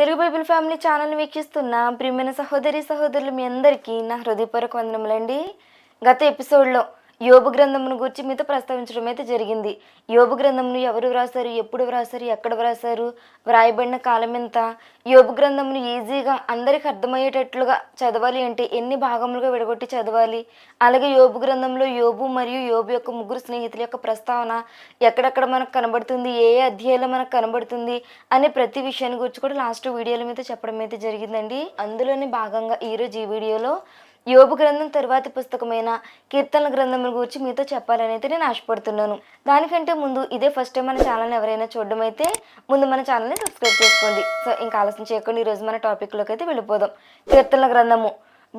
Telugu Bible family channel వీక్షిస్తున్న ప్రియమైన సహోదరి సహోదరులు మీ అందరికీ నా హృదయపూర్వక వందనములండి. గత ఎపిసోడ్లో యోబు గ్రంథమును గురించి మీతో ప్రస్తావించడం అయితే జరిగింది. యోబు గ్రంథమును ఎవరు వ్రాసారు ఎప్పుడు వ్రాసారు ఎక్కడ వ్రాసారు వ్రాయబడిన కాలం ఎంత? యోబు గ్రంథమును ఈజీగా అందరికి అర్థమయ్యేటట్లుగా చదవాలి అంటే ఎన్ని భాగములుగా విడగొట్టి చదవాలి? అలాగే యోబు గ్రంథంలో యోబు మరియు యోబు యొక్క ముగ్గురు స్నేహితుల యొక్క ప్రస్తావన ఎక్కడెక్కడ మనకు కనబడుతుంది? ఏ ఏ అధ్యాయంలో మనకు కనబడుతుంది? అనే ప్రతి విషయాన్ని గురించి కూడా లాస్ట్ వీడియోల మీద చెప్పడం అయితే జరిగిందండి. అందులోని భాగంగా ఈరోజు ఈ వీడియోలో యోబు గ్రంథం తరువాతి పుస్తకమైన కీర్తనల గ్రంథముల గురించి మీతో చెప్పాలని అయితే నేను ఆశపడుతున్నాను. దానికంటే ముందు ఇదే ఫస్ట్ టైం మన ఛానల్ని ఎవరైనా చూడడం అయితే ముందు మన ఛానల్ని సబ్స్క్రైబ్ చేసుకోండి. సో ఇంకా ఆలస్యం చేయకుండా ఈరోజు మన టాపిక్లోకి అయితే వెళ్ళిపోదాం. కీర్తనల గ్రంథము.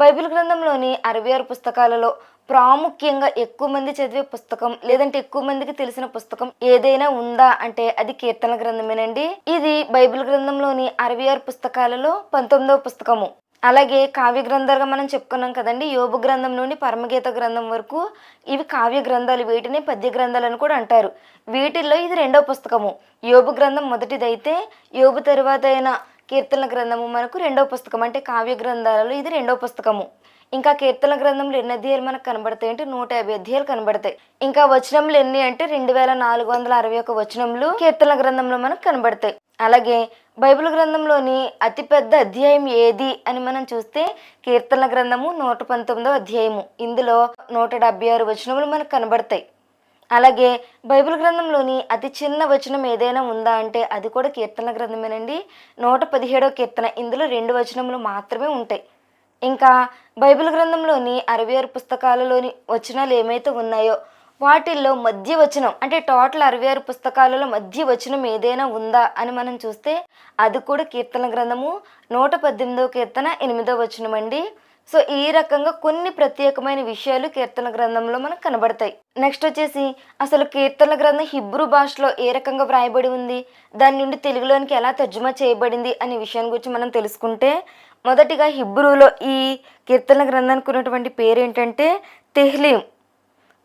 బైబిల్ గ్రంథంలోని అరవై ఆరు పుస్తకాలలో ప్రాముఖ్యంగా ఎక్కువ మంది చదివే పుస్తకం లేదంటే ఎక్కువ మందికి తెలిసిన పుస్తకం ఏదైనా ఉందా అంటే అది కీర్తన గ్రంథమేనండి. ఇది బైబిల్ గ్రంథంలోని అరవై ఆరు పుస్తకాలలో పంతొమ్మిదవ పుస్తకము. అలాగే కావ్య గ్రంథాలుగా మనం చెప్పుకున్నాం కదండి. యోబు గ్రంథం నుండి పరమగీత గ్రంథం వరకు ఇవి కావ్య గ్రంథాలు. వీటిని పద్య గ్రంథాలు అని కూడా అంటారు. వీటిల్లో ఇది రెండవ పుస్తకము. యోబు గ్రంథం మొదటిదైతే యోబు తరువాత అయిన కీర్తన గ్రంథము మనకు రెండవ పుస్తకం అంటే కావ్య గ్రంథాలలో ఇది రెండవ పుస్తకము. ఇంకా కీర్తన గ్రంథంలో ఎన్ని అధ్యాయాలు మనకు కనబడతాయి అంటే నూట యాభై అధ్యాయాలు కనబడతాయి. ఇంకా వచనములు ఎన్ని అంటే రెండు వేల నాలుగు వందల అరవై ఒక వచనములు కీర్తన గ్రంథంలో మనకు కనబడతాయి. అలాగే బైబిల్ గ్రంథంలోని అతిపెద్ద అధ్యాయం ఏది అని మనం చూస్తే కీర్తన గ్రంథము నూట పంతొమ్మిదవ అధ్యాయము. ఇందులో నూట డెబ్బై ఆరు వచనములు మనకు కనబడతాయి. అలాగే బైబిల్ గ్రంథంలోని అతి చిన్న వచనం ఏదైనా ఉందా అంటే అది కూడా కీర్తన గ్రంథమేనండి. నూట పదిహేడో కీర్తన. ఇందులో రెండు వచనములు మాత్రమే ఉంటాయి. ఇంకా బైబిల్ గ్రంథంలోని అరవై ఆరు పుస్తకాలలోని వచనాలు ఏమైతే ఉన్నాయో వాటిల్లో మధ్య వచనం అంటే టోటల్ అరవై ఆరు పుస్తకాలలో మధ్య వచనం ఏదైనా ఉందా అని మనం చూస్తే అది కూడా కీర్తన గ్రంథము నూట పద్దెనిమిదవ కీర్తన ఎనిమిదవ వచనం అండి. సో ఈ రకంగా కొన్ని ప్రత్యేకమైన విషయాలు కీర్తన గ్రంథంలో మనకు కనబడతాయి. నెక్స్ట్ వచ్చేసి అసలు కీర్తన గ్రంథం హిబ్రూ భాషలో ఏ రకంగా వ్రాయబడి ఉంది? దాని నుండి తెలుగులోనికి ఎలా తర్జుమా చేయబడింది అనే విషయాన్ని గురించి మనం తెలుసుకుంటే మొదటిగా హిబ్రూలో ఈ కీర్తన గ్రంథానికి ఉన్నటువంటి పేరు ఏంటంటే తెహ్లీం.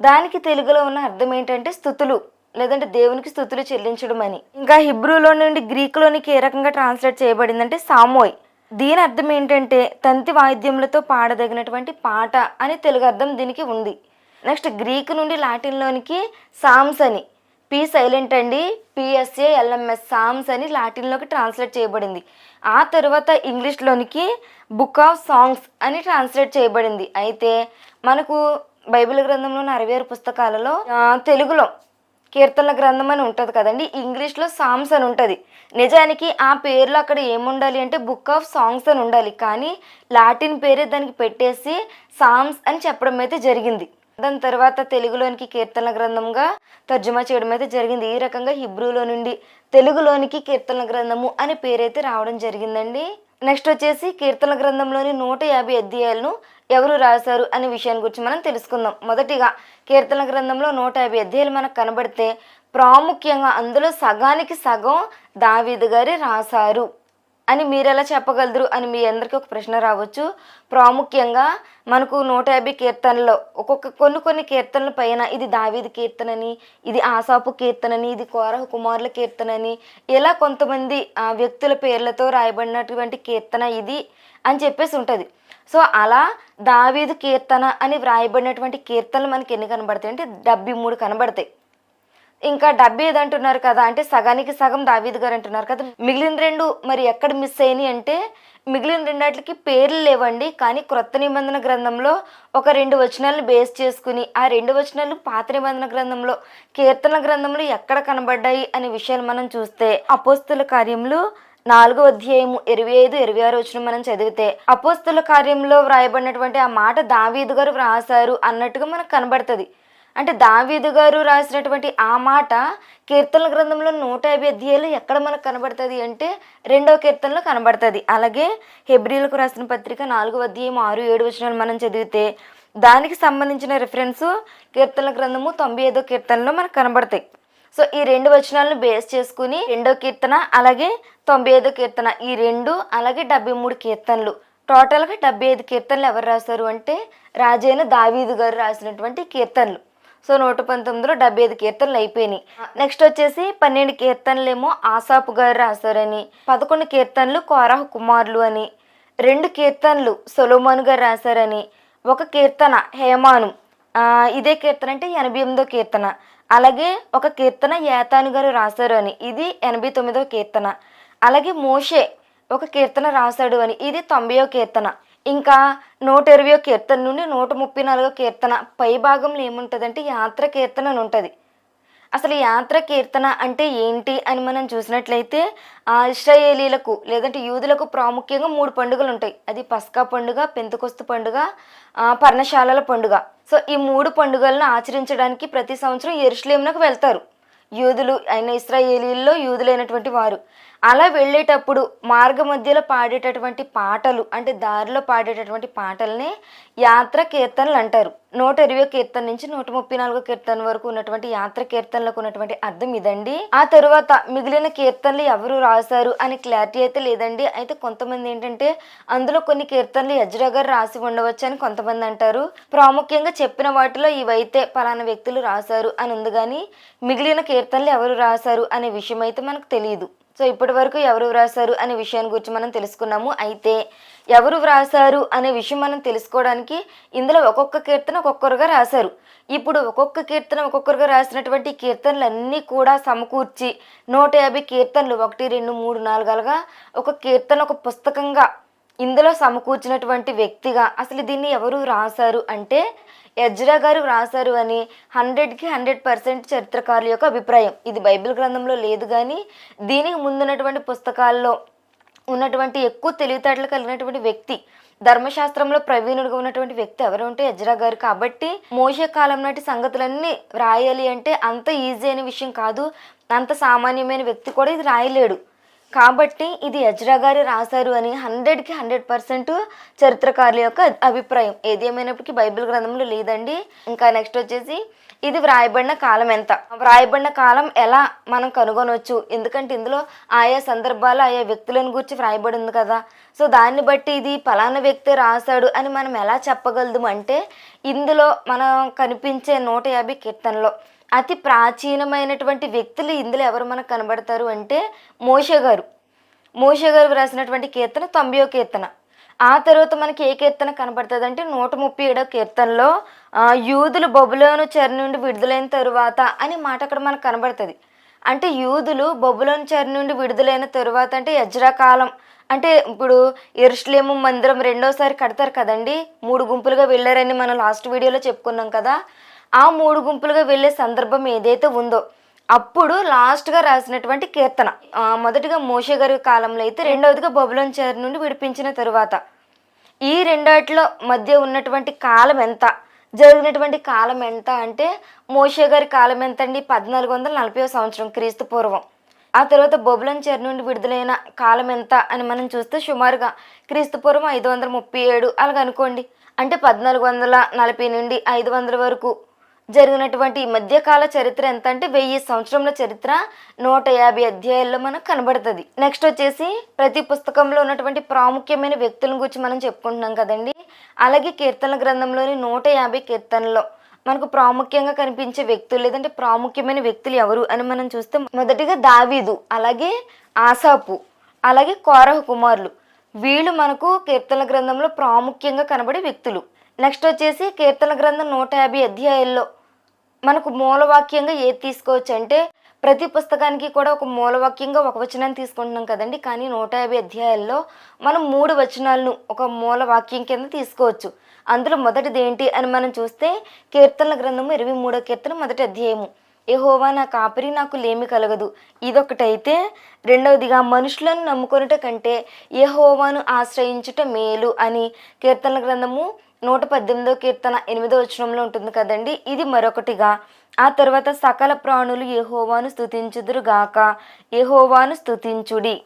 దానికి తెలుగులో ఉన్న అర్థం ఏంటంటే స్థుతులు లేదంటే దేవునికి స్థుతులు చెల్లించడం అని ఇంకా హిబ్రూలో నుండి గ్రీకులోనికి ఏ రకంగా ట్రాన్స్లేట్ చేయబడిందంటే సామోయ్. దీని అర్థం ఏంటంటే తంతి వాయిద్యములతో పాడదగినటువంటి పాట అని తెలుగు అర్థం దీనికి ఉంది. నెక్స్ట్ గ్రీక్ నుండి లాటిన్లోనికి సామ్స్ అని. పి సైలెంట్ అండి పిఎస్ఏ ఎల్ఎంఎస్ సామ్స్ అని లాటిన్లోకి ట్రాన్స్లేట్ చేయబడింది. ఆ తర్వాత ఇంగ్లీష్లోనికి బుక్ ఆఫ్ సాంగ్స్ అని ట్రాన్స్లేట్ చేయబడింది. అయితే మనకు బైబిల్ గ్రంథంలోని అరవై ఆరు పుస్తకాలలో తెలుగులో కీర్తనల గ్రంథం అని ఉంటుంది కదండి. ఇంగ్లీష్లో సాంగ్స్ అని ఉంటుంది. నిజానికి ఆ పేర్లో అక్కడ ఏముండాలి అంటే బుక్ ఆఫ్ సాంగ్స్ అని ఉండాలి. కానీ లాటిన్ పేరే దానికి పెట్టేసి సాంగ్స్ అని చెప్పడం అయితే జరిగింది. దాని తర్వాత తెలుగులోనికి కీర్తన గ్రంథంగా తర్జుమా చేయడం అయితే జరిగింది. ఈ రకంగా హిబ్రూలో నుండి తెలుగులోనికి కీర్తన గ్రంథము అనే పేరైతే రావడం జరిగిందండి. నెక్స్ట్ వచ్చేసి కీర్తన గ్రంథంలోని నూట యాభై అధ్యాయాలను ఎవరు రాశారు అనే విషయాన్ని గురించి మనం తెలుసుకుందాం. మొదటిగా కీర్తన గ్రంథంలో నూట యాభై అధ్యాయాలు మనకు కనబడితే ప్రాముఖ్యంగా అందులో సగానికి సగం దావీదు గారి రాశారు. అని మీరు ఎలా చెప్పగలరు అని మీ అందరికీ ఒక ప్రశ్న రావచ్చు. ప్రాముఖ్యంగా మనకు నూట యాభై కీర్తనలో ఒక్కొక్క కొన్ని కొన్ని కీర్తనల పైన ఇది దావీది కీర్తనని ఇది ఆసాపు కీర్తనని ఇది కోరహ కుమారుల కీర్తనని ఇలా కొంతమంది ఆ, వ్యక్తుల పేర్లతో రాయబడినటువంటి కీర్తన ఇది అని చెప్పేసి ఉంటుంది. సో అలా దావీదు కీర్తన అని వ్రాయబడినటువంటి కీర్తనలు మనకి ఎన్ని కనబడతాయి అంటే డెబ్బై మూడు కనబడతాయి. ఇంకా డెబ్బై ఐదు అంటున్నారు కదా అంటే సగానికి సగం దావీద్ గారు అంటున్నారు కదా. మిగిలిన రెండు మరి ఎక్కడ మిస్ అయినాయి అంటే మిగిలిన రెండాటికి పేర్లు లేవండి కానీ క్రొత్త నిబంధన గ్రంథంలో ఒక రెండు వచనాలను బేస్ చేసుకుని ఆ రెండు వచనాలు పాత నిబంధన గ్రంథంలో కీర్తన గ్రంథంలో ఎక్కడ కనబడ్డాయి అనే విషయాలు మనం చూస్తే అపోస్తుల కార్యములు నాలుగో అధ్యాయము ఇరవై ఐదు ఇరవై ఆరు వచ్చిన మనం చదివితే అపోస్తుల కార్యంలో వ్రాయబడినటువంటి ఆ మాట దావీదు గారు వ్రాసారు అన్నట్టుగా మనకు కనబడుతుంది. అంటే దావీదు గారు రాసినటువంటి ఆ మాట కీర్తనల గ్రంథంలో నూట యాభై అధ్యాయులు ఎక్కడ మనకు కనబడుతుంది అంటే రెండో కీర్తనలో కనబడుతుంది. అలాగే హెబ్రిలకు రాసిన పత్రిక నాలుగో అధ్యాయం ఆరు ఏడు వచనాలు మనం చదివితే దానికి సంబంధించిన రిఫరెన్స్ కీర్తనల గ్రంథము తొంభై ఐదో కీర్తనలో మనకు కనబడతాయి. సో ఈ రెండు వచనాలను బేస్ చేసుకుని రెండో కీర్తన అలాగే తొంభై ఐదో కీర్తన ఈ రెండు అలాగే డెబ్బై మూడు కీర్తనలు. టోటల్గా డెబ్బై ఐదు కీర్తనలు ఎవరు రాశారు అంటే రాజైన దావీదు గారు రాసినటువంటి కీర్తనలు. సో నూట పంతొమ్మిదిలో డెబ్బై ఐదు కీర్తనలు అయిపోయినాయి. నెక్స్ట్ వచ్చేసి పన్నెండు కీర్తనలేమో ఆసాపు గారు రాశారని పదకొండు కీర్తనలు కోరాహు కుమారులు అని రెండు కీర్తనలు సొలోమోన్ గారు రాశారని ఒక కీర్తన హేమాను. ఇదే కీర్తన అంటే ఎనభై ఎనిమిదో కీర్తన. అలాగే ఒక కీర్తన యాతాను గారు రాశారు అని ఇది ఎనభై తొమ్మిదో కీర్తన. అలాగే మోషే ఒక కీర్తన రాశాడు అని ఇది తొంభైయో కీర్తన. ఇంకా నూట ఇరవయో కీర్తన నుండి నూట ముప్పై నాలుగో కీర్తన పై భాగంలో ఏముంటుందంటే యాత్ర కీర్తన అని ఉంటుంది. అసలు యాత్ర కీర్తన అంటే ఏంటి అని మనం చూసినట్లయితే ఆ ఇస్రాయేలీలకు లేదంటే యూదులకు ప్రాముఖ్యంగా మూడు పండుగలు ఉంటాయి. అది పస్కా పండుగ పెంతకొస్తు పండుగ పర్ణశాలల పండుగ. సో ఈ మూడు పండుగలను ఆచరించడానికి ప్రతి సంవత్సరం ఎరుషులేమునకు వెళ్తారు. యూదులు అయిన ఇస్రాయేలీల్లో యూదులైనటువంటి వారు. అలా వెళ్ళేటప్పుడు మార్గ మధ్యలో పాడేటటువంటి పాటలు అంటే దారిలో పాడేటటువంటి పాటల్ని యాత్ర కీర్తనలు అంటారు. నూట ఇరవై కీర్తన నుంచి నూట ముప్పై నాలుగు కీర్తన వరకు ఉన్నటువంటి యాత్ర కీర్తనలకు ఉన్నటువంటి అర్థం ఇదండి. ఆ తరువాత మిగిలిన కీర్తనలు ఎవరు రాశారు అని క్లారిటీ అయితే లేదండి. అయితే కొంతమంది ఏంటంటే అందులో కొన్ని కీర్తనలు యజ్రా గారు రాసి ఉండవచ్చు అని కొంతమంది అంటారు. ప్రాముఖ్యంగా చెప్పిన వాటిలో ఇవైతే పలానా వ్యక్తులు రాశారు అని ఉంది కానీ మిగిలిన కీర్తనలు ఎవరు రాశారు అనే విషయం అయితే మనకు తెలియదు సో ఇప్పటి వరకు ఎవరు వ్రాసారు అనే విషయాన్ని గురించి మనం తెలుసుకున్నాము. అయితే ఎవరు వ్రాసారు అనే విషయం మనం తెలుసుకోవడానికి ఇందులో ఒక్కొక్క కీర్తన ఒక్కొక్కరుగా రాశారు. ఇప్పుడు ఒక్కొక్క కీర్తన ఒక్కొక్కరుగా రాసినటువంటి కీర్తనలన్నీ కూడా సమకూర్చి నూట యాభై కీర్తనలు ఒకటి రెండు మూడు నాలుగు ఒక కీర్తన ఒక పుస్తకంగా ఇందులో సమకూర్చినటువంటి వ్యక్తిగా అసలు దీన్ని ఎవరు రాశారు అంటే ఎజ్రా గారు రాశారు అని హండ్రెడ్కి హండ్రెడ్ పర్సెంట్ చరిత్రకారుల యొక్క అభిప్రాయం. ఇది బైబిల్ గ్రంథంలో లేదు కానీ దీనికి ముందున్నటువంటి పుస్తకాల్లో ఉన్నటువంటి ఎక్కువ తెలివితేటలు కలిగినటువంటి వ్యక్తి ధర్మశాస్త్రంలో ప్రవీణుడిగా ఉన్నటువంటి వ్యక్తి ఎవరు ఉంటే ఎజ్రా గారు. కాబట్టి మోసే కాలం నాటి సంగతులన్నీ రాయాలి అంటే అంత ఈజీ అనే విషయం కాదు. అంత సామాన్యమైన వ్యక్తి కూడా ఇది రాయలేడు. కాబట్టి ఇది ఎజ్రా గారు రాశారు అని హండ్రెడ్కి హండ్రెడ్ పర్సెంట్ చరిత్రకారుల యొక్క అభిప్రాయం. ఏది ఏమైనప్పటికీ బైబిల్ గ్రంథంలో లేదండి. ఇంకా నెక్స్ట్ వచ్చేసి ఇది వ్రాయబడిన కాలం ఎంత? వ్రాయబడిన కాలం ఎలా మనం కనుగొనవచ్చు ఎందుకంటే ఇందులో ఆయా సందర్భాలు ఆయా వ్యక్తులను గురించి వ్రాయబడి ఉంది కదా. సో దాన్ని బట్టి ఇది పలానా వ్యక్తి రాశాడు అని మనం ఎలా చెప్పగలదు అంటే ఇందులో మనం కనిపించే నూట యాభై కీర్తనలో అతి ప్రాచీనమైనటువంటి వ్యక్తులు ఇందులో ఎవరు మనకు కనబడతారు అంటే మోషే గారు. మోషే గారు రాసినటువంటి కీర్తన తొంభయో కీర్తన. ఆ తర్వాత మనకి ఏ కీర్తన కనబడుతుంది అంటే నూట ముప్పై ఏడో కీర్తనలో యూదులు బొబులోను చెర నుండి విడుదలైన తరువాత అని మాట అక్కడ మనకు కనబడుతుంది. అంటే యూదులు బొబులోను చెర నుండి విడుదలైన తరువాత అంటే యజ్రా కాలం అంటే ఇప్పుడు ఎరుషులేము మందిరం రెండోసారి కడతారు కదండి. మూడు గుంపులుగా వెళ్ళారని మనం లాస్ట్ వీడియోలో చెప్పుకున్నాం కదా. ఆ మూడు గుంపులుగా వెళ్ళే సందర్భం ఏదైతే ఉందో అప్పుడు లాస్ట్గా రాసినటువంటి కీర్తన. మొదటిగా మోషే గారి కాలంలో అయితే రెండవదిగా బొబులోన్ చేరి నుండి విడిపించిన తరువాత. ఈ రెండాటిలో మధ్య ఉన్నటువంటి కాలం ఎంత? జరిగినటువంటి కాలం ఎంత అంటే మోషే గారి కాలం ఎంత అండి పద్నాలుగు వందల నలభై సంవత్సరం క్రీస్తు పూర్వం. ఆ తర్వాత బొబులన్ చెర నుండి విడుదలైన కాలం ఎంత అని మనం చూస్తే సుమారుగా క్రీస్తుపూర్వం ఐదు వందల ముప్పై ఏడు అలాగ అనుకోండి. అంటే పద్నాలుగు వందల నలభై నుండి ఐదు వందల వరకు జరిగినటువంటి ఈ మధ్యకాల చరిత్ర ఎంత అంటే వెయ్యి సంవత్సరంల చరిత్ర నూట యాభై అధ్యాయాల్లో మనకు కనబడుతుంది. నెక్స్ట్ వచ్చేసి ప్రతి పుస్తకంలో ఉన్నటువంటి ప్రాముఖ్యమైన వ్యక్తుల గురించి మనం చెప్పుకుంటున్నాం కదండి. అలాగే కీర్తన గ్రంథంలోని నూట యాభై కీర్తనలో మనకు ప్రాముఖ్యంగా కనిపించే వ్యక్తులు లేదంటే ప్రాముఖ్యమైన వ్యక్తులు ఎవరు అని మనం చూస్తే మొదటిగా దావీదు అలాగే ఆసాపు అలాగే కోరహ కుమారులు. వీళ్ళు మనకు కీర్తన గ్రంథంలో ప్రాముఖ్యంగా కనబడే వ్యక్తులు. నెక్స్ట్ వచ్చేసి కీర్తన గ్రంథం నూట యాభై అధ్యాయాల్లో మనకు మూలవాక్యంగా ఏది తీసుకోవచ్చు అంటే ప్రతి పుస్తకానికి కూడా ఒక మూలవాక్యంగా ఒక వచనాన్ని తీసుకుంటున్నాం కదండి. కానీ నూట యాభై అధ్యాయాల్లో మనం మూడు వచనాలను ఒక మూలవాక్యం కింద తీసుకోవచ్చు. అందులో మొదటిది ఏంటి అని మనం చూస్తే కీర్తనల గ్రంథము ఇరవై మూడో కీర్తన మొదటి అధ్యాయము. యహోవా నా కాపరి నాకు లేమి కలగదు. ఇదొకటైతే రెండవదిగా మనుషులను నమ్ముకొనుట కంటే యహోవాను ఆశ్రయించుట మేలు అని కీర్తనల గ్రంథము నూట పద్దెనిమిదో కీర్తన ఎనిమిదో వచనంలో ఉంటుంది కదండి. ఇది మరొకటిగా ఆ తర్వాత సకల ప్రాణులు యహోవాను స్తుతించుదురుగాక యహోవాను స్తుతించుడి.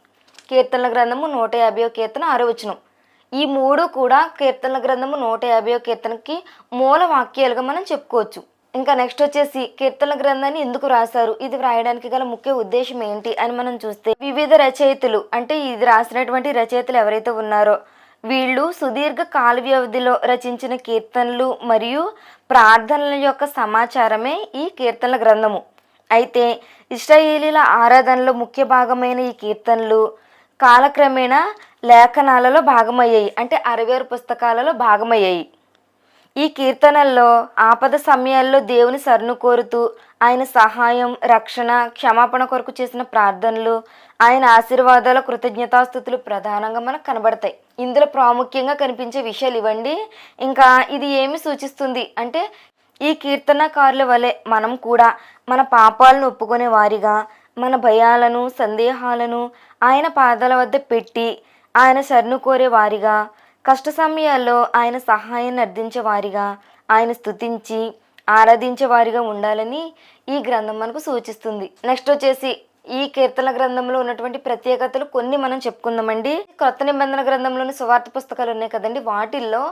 కీర్తనల గ్రంథము నూట యాభైవ కీర్తన ఆరో వచనం. ఈ మూడు కూడా కీర్తనల గ్రంథము నూట యాభై కీర్తనకి మూల వాక్యాలుగా మనం చెప్పుకోవచ్చు. ఇంకా నెక్స్ట్ వచ్చేసి కీర్తన గ్రంథాన్ని ఎందుకు రాశారు? ఇది వ్రాయడానికి గల ముఖ్య ఉద్దేశం ఏంటి అని మనం చూస్తే వివిధ రచయితలు అంటే ఇది రాసినటువంటి రచయితలు ఎవరైతే ఉన్నారో వీళ్ళు సుదీర్ఘ కాల వ్యవధిలో రచించిన కీర్తనలు మరియు ప్రార్థనల యొక్క సమాచారమే ఈ కీర్తనల గ్రంథము. అయితే ఇస్రాయేలీల ఆరాధనలో ముఖ్య భాగమైన ఈ కీర్తనలు కాలక్రమేణా లేఖనాలలో భాగమయ్యాయి. అంటే అరవేరు పుస్తకాలలో భాగమయ్యాయి. ఈ కీర్తనల్లో ఆపద సమయాల్లో దేవుని సరును కోరుతూ ఆయన సహాయం రక్షణ క్షమాపణ కొరకు చేసిన ప్రార్థనలు ఆయన ఆశీర్వాదాల కృతజ్ఞతాస్థుతులు ప్రధానంగా మనకు కనబడతాయి. ఇందులో ప్రాముఖ్యంగా కనిపించే విషయాలు ఇవ్వండి. ఇంకా ఇది ఏమి సూచిస్తుంది? అంటే ఈ కీర్తనకారుల వలె మనం కూడా మన పాపాలను ఒప్పుకునే వారిగా మన భయాలను సందేహాలను ఆయన పాదాల వద్ద పెట్టి ఆయన శరణు కోరే వారిగా కష్ట సమయాల్లో ఆయన సహాయాన్ని అర్థించే వారిగా ఆయన స్తుతించి ఆరాధించే వారిగా ఉండాలని ఈ గ్రంథం మనకు సూచిస్తుంది. నెక్స్ట్ వచ్చేసి ఈ కీర్తన గ్రంథంలో ఉన్నటువంటి ప్రత్యేకతలు కొన్ని మనం చెప్పుకుందామండి. క్రొత్త నిబంధన గ్రంథంలోని సువార్త పుస్తకాలు ఉన్నాయి కదండి. వాటిల్లో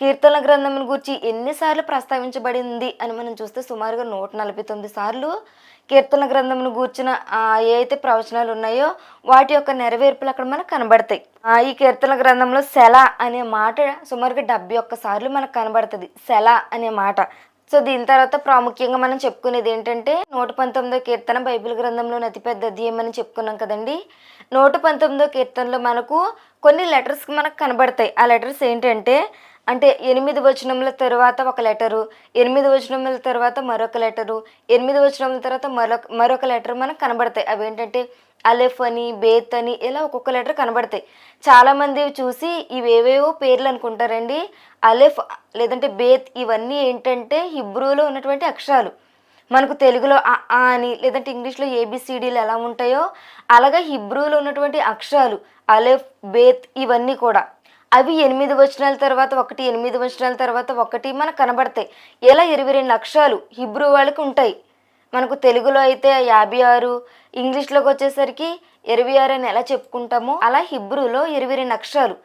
కీర్తన గ్రంథం గురించి ఎన్నిసార్లు ప్రస్తావించబడింది అని మనం చూస్తే సుమారుగా నూట నలభై తొమ్మిది సార్లు కీర్తన గ్రంథమును గూర్చిన ఆ, ఏ అయితే ప్రవచనాలు ఉన్నాయో వాటి యొక్క నెరవేర్పులు అక్కడ మనకు కనబడతాయి. ఈ కీర్తన గ్రంథంలో సెల అనే మాట సుమారుగా డెబ్బై ఒక్క సార్లు మనకు కనబడుతుంది. సెల అనే మాట. సో దీని తర్వాత ప్రాముఖ్యంగా మనం చెప్పుకునేది ఏంటంటే నూట పంతొమ్మిదో కీర్తన బైబిల్ గ్రంథంలోని అతిపెద్ద అధ్యాయం అని చెప్పుకున్నాం కదండి. నూట పంతొమ్మిదో కీర్తనలో మనకు కొన్ని లెటర్స్ మనకు కనబడతాయి. ఆ లెటర్స్ ఏంటంటే అంటే ఎనిమిది వచనముల తర్వాత ఒక లెటరు ఎనిమిది వచనముల తర్వాత మరొక లెటరు ఎనిమిది వచనముల తర్వాత మరొక మరొక లెటర్ మనకు కనబడతాయి. అవి ఏంటంటే అలెఫ్ అని బేత్ అని ఇలా ఒక్కొక్క లెటర్ కనబడతాయి. చాలామంది చూసి ఇవేవేవో పేర్లు అనుకుంటారండి. అలెఫ్ లేదంటే బేత్ ఇవన్నీ ఏంటంటే హిబ్రూలో ఉన్నటువంటి అక్షరాలు. మనకు తెలుగులో ఆ అని లేదంటే ఇంగ్లీష్లో ఏబిసిడీలు ఎలా ఉంటాయో అలాగే హిబ్రూలో ఉన్నటువంటి అక్షరాలు. అలెఫ్ బేత్ ఇవన్నీ కూడా. అవి ఎనిమిది వచనాల తర్వాత ఒకటి ఎనిమిది వచనాల తర్వాత ఒకటి మనకు కనబడతాయి. ఇలా ఇరవై రెండు అక్షరాలు హిబ్రూ వాళ్ళకి ఉంటాయి? మనకు తెలుగులో అయితే యాభై ఆరు ఇంగ్లీష్లోకి వచ్చేసరికి ఇరవై ఆరు అని ఎలా చెప్పుకుంటామో అలా హిబ్రూలో ఇరవై రెండు అక్షరాలు.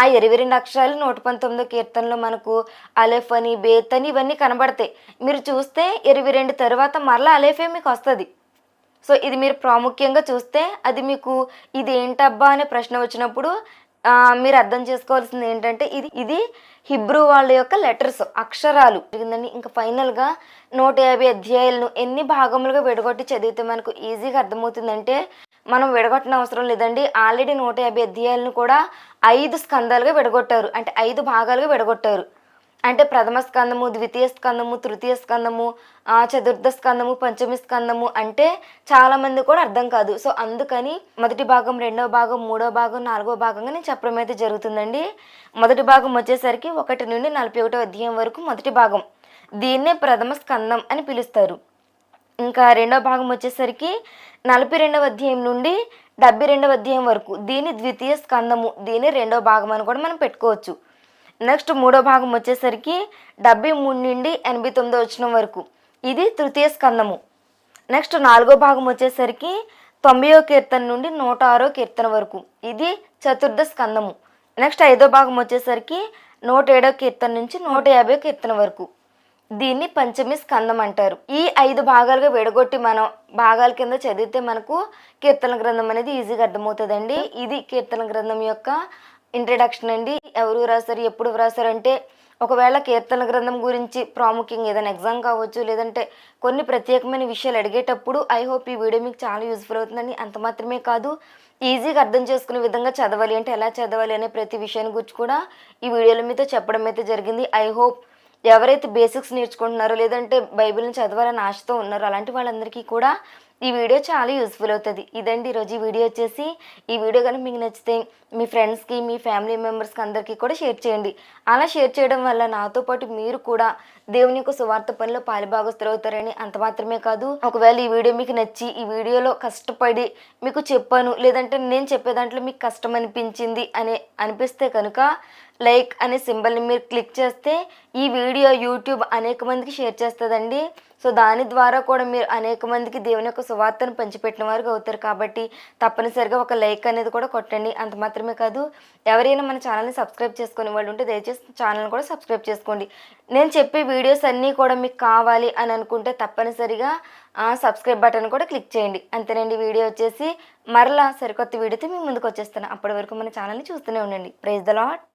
ఆ ఇరవై రెండు అక్షరాలు నూట పంతొమ్మిదో కీర్తనలో మనకు అలెఫ్ అని బేత్ అని ఇవన్నీ కనబడతాయి. మీరు చూస్తే ఇరవై రెండు తర్వాత మరలా అలేఫే మీకు వస్తుంది. సో ఇది మీరు ప్రాముఖ్యంగా చూస్తే అది మీకు ఇది ఏంటబ్బా అనే ప్రశ్న వచ్చినప్పుడు మీరు అర్థం చేసుకోవాల్సింది ఏంటంటే ఇది ఇది హిబ్రూ వాళ్ళ యొక్క లెటర్స్ అక్షరాలు. జరిగిందండి ఇంకా ఫైనల్గా నూట యాభై అధ్యాయాలను ఎన్ని భాగములుగా విడగొట్టి చదివితే మనకు ఈజీగా అర్థమవుతుందంటే మనం విడగొట్టిన అవసరం లేదండి. ఆల్రెడీ నూట యాభై అధ్యాయాలను కూడా ఐదు స్కందాలుగా విడగొట్టారు. అంటే ఐదు భాగాలుగా విడగొట్టారు. అంటే ప్రథమ స్కందము ద్వితీయ స్కందము తృతీయ స్కందము ఆ, చతుర్థ స్కందము పంచమి స్కందము అంటే చాలామంది కూడా అర్థం కాదు. సో అందుకని మొదటి భాగం రెండవ భాగం మూడో భాగం నాలుగో భాగంగా నేను చెప్పడం అయితే జరుగుతుందండి. మొదటి భాగం వచ్చేసరికి ఒకటి నుండి నలభై ఒకటో అధ్యాయం వరకు మొదటి భాగం. దీన్నే ప్రథమ స్కందం అని పిలుస్తారు. ఇంకా రెండవ భాగం వచ్చేసరికి నలభై రెండవ అధ్యాయం నుండి డెబ్బై రెండవ అధ్యాయం వరకు దీని ద్వితీయ స్కందము దీని రెండవ భాగం అని కూడా మనం పెట్టుకోవచ్చు. నెక్స్ట్ మూడో భాగం వచ్చేసరికి డెబ్బై మూడు నుండి ఎనభై తొమ్మిదో వచ్చిన వరకు. ఇది తృతీయ స్కందము. నెక్స్ట్ నాలుగో భాగం వచ్చేసరికి తొంభైయో కీర్తన నుండి నూట ఆరో కీర్తన వరకు. ఇది చతుర్థ స్కందము. నెక్స్ట్ ఐదో భాగం వచ్చేసరికి నూట ఏడో కీర్తన నుంచి నూట యాభై కీర్తన వరకు. దీన్ని పంచమి స్కందం అంటారు. ఈ ఐదు భాగాలుగా విడగొట్టి మనం భాగాల కింద చదివితే మనకు కీర్తన గ్రంథం అనేది ఈజీగా అర్థమవుతుందండి. ఇది కీర్తన గ్రంథం యొక్క ఇంట్రడక్షన్ అండి. ఎవరు రాశారు ఎప్పుడు వ్రాసారు అంటే ఒకవేళ కీర్తన గ్రంథం గురించి ప్రాముఖ్యంగా ఏదైనా ఎగ్జామ్ కావచ్చు లేదంటే కొన్ని ప్రత్యేకమైన విషయాలు అడిగేటప్పుడు ఐ హోప్ ఈ వీడియో మీకు చాలా యూస్ఫుల్ అవుతుందని అంత మాత్రమే కాదు ఈజీగా అర్థం చేసుకునే విధంగా చదవాలి అంటే ఎలా చదవాలి అనే ప్రతి విషయాన్ని గురించి కూడా ఈ వీడియోల మీతో చెప్పడం అయితే జరిగింది. ఐ హోప్ ఎవరైతే బేసిక్స్ నేర్చుకుంటున్నారో లేదంటే బైబిల్ని చదవాలని ఆశతో ఉన్నారో అలాంటి వాళ్ళందరికీ కూడా ఈ వీడియో చాలా యూస్ఫుల్ అవుతుంది. ఇదండి ఈరోజు ఈ వీడియో వచ్చేసి. ఈ వీడియో కనుక మీకు నచ్చితే మీ ఫ్రెండ్స్కి మీ ఫ్యామిలీ మెంబర్స్కి అందరికీ కూడా షేర్ చేయండి. అలా షేర్ చేయడం వల్ల నాతో పాటు మీరు కూడా దేవుని యొక్క సువార్త పనిలో పాలిభాగస్తులు అవుతారని అంత మాత్రమే కాదు. ఒకవేళ ఈ వీడియో మీకు నచ్చి ఈ వీడియోలో కష్టపడి మీకు చెప్పాను లేదంటే నేను చెప్పే దాంట్లో మీకు కష్టం అనిపించింది అని అనిపిస్తే కనుక లైక్ అనే సింబల్ని మీరు క్లిక్ చేస్తే ఈ వీడియో యూట్యూబ్ అనేక మందికి షేర్ చేస్తుందండి. సో దాని ద్వారా కూడా మీరు అనేక మందికి దేవుని యొక్క సువార్తను పంచిపెట్టిన వారికి అవుతారు. కాబట్టి తప్పనిసరిగా ఒక లైక్ అనేది కూడా కొట్టండి. అంత మాత్రమే కాదు ఎవరైనా మన ఛానల్ని సబ్స్క్రైబ్ చేసుకునే వాళ్ళు ఉంటే దయచేసి ఛానల్ని కూడా సబ్స్క్రైబ్ చేసుకోండి. నేను చెప్పే వీడియోస్ అన్నీ కూడా మీకు కావాలి అని అనుకుంటే తప్పనిసరిగా ఆ సబ్స్క్రైబ్ బటన్ కూడా క్లిక్ చేయండి. అంతేనండి. వీడియో వచ్చేసి మరలా సరికొత్త వీడియోతో మీ ముందుకు వచ్చేస్తాను. అప్పటి వరకు మన ఛానల్ని చూస్తూనే ఉండండి. Praise the lot